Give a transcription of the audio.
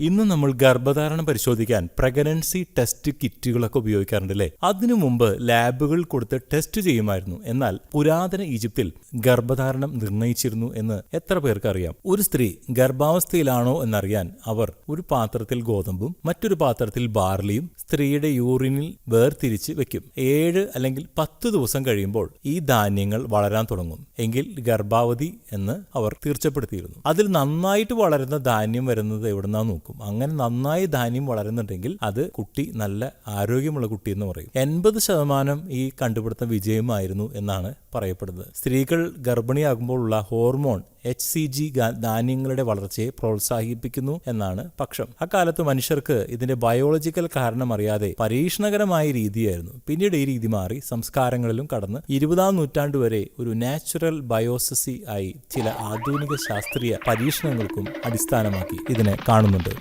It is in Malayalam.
ഇന്ന് നമ്മൾ ഗർഭധാരണം പരിശോധിക്കാൻ പ്രഗ്നൻസി ടെസ്റ്റ് കിറ്റുകളൊക്കെ ഉപയോഗിക്കാറുണ്ട് അല്ലേ അതിനു മുമ്പ് ലാബുകൾ കൊടുത്ത് ടെസ്റ്റ് ചെയ്യുമായിരുന്നു. എന്നാൽ പുരാതന ഈജിപ്തിൽ ഗർഭധാരണം നിർണയിച്ചിരുന്നു എന്ന് എത്ര പേർക്ക് അറിയാം? ഒരു സ്ത്രീ ഗർഭാവസ്ഥയിലാണോ എന്നറിയാൻ അവർ ഒരു പാത്രത്തിൽ ഗോതമ്പും മറ്റൊരു പാത്രത്തിൽ ബാർലിയും സ്ത്രീയുടെ യൂറിനിൽ വേർതിരിച്ച് വെക്കും. ഏഴ് അല്ലെങ്കിൽ പത്ത് ദിവസം കഴിയുമ്പോൾ ഈ ധാന്യങ്ങൾ വളരാൻ തുടങ്ങും. എങ്കിൽ ഗർഭാവധി എന്ന് അവർ തീർച്ചപ്പെടുത്തിയിരുന്നു. അതിൽ നന്നായിട്ട് വളരുന്ന ധാന്യം വരുന്നത് എവിടുന്നാ നോക്കും. അങ്ങനെ നന്നായി ധാന്യം വളരുന്നുണ്ടെങ്കിൽ അത് കുട്ടി നല്ല ആരോഗ്യമുള്ള കുട്ടി എന്ന് പറയും. എൺപത് ശതമാനം ഈ കണ്ടുപിടുത്തം വിജയമായിരുന്നു എന്നാണ് പറയപ്പെടുന്നത്. സ്ത്രീകൾ ഗർഭിണിയാകുമ്പോഴുള്ള ഹോർമോൺ എച്ച് സി ജി ധാന്യങ്ങളുടെ വളർച്ചയെ പ്രോത്സാഹിപ്പിക്കുന്നു എന്നാണ് പക്ഷം. അക്കാലത്ത് മനുഷ്യർക്ക് ഇതിന്റെ ബയോളജിക്കൽ കാരണം അറിയാതെ പരീക്ഷണകരമായ രീതിയായിരുന്നു. പിന്നീട് ഈ രീതി മാറി സംസ്കാരങ്ങളിലും കടന്ന് ഇരുപതാം നൂറ്റാണ്ട് വരെ ഒരു നാച്ചുറൽ ബയോസസി ആയി ചില ആധുനിക ശാസ്ത്രീയ പരീക്ഷണങ്ങൾക്കും അടിസ്ഥാനമാക്കി ഇതിനെ കാണുന്നുണ്ട്.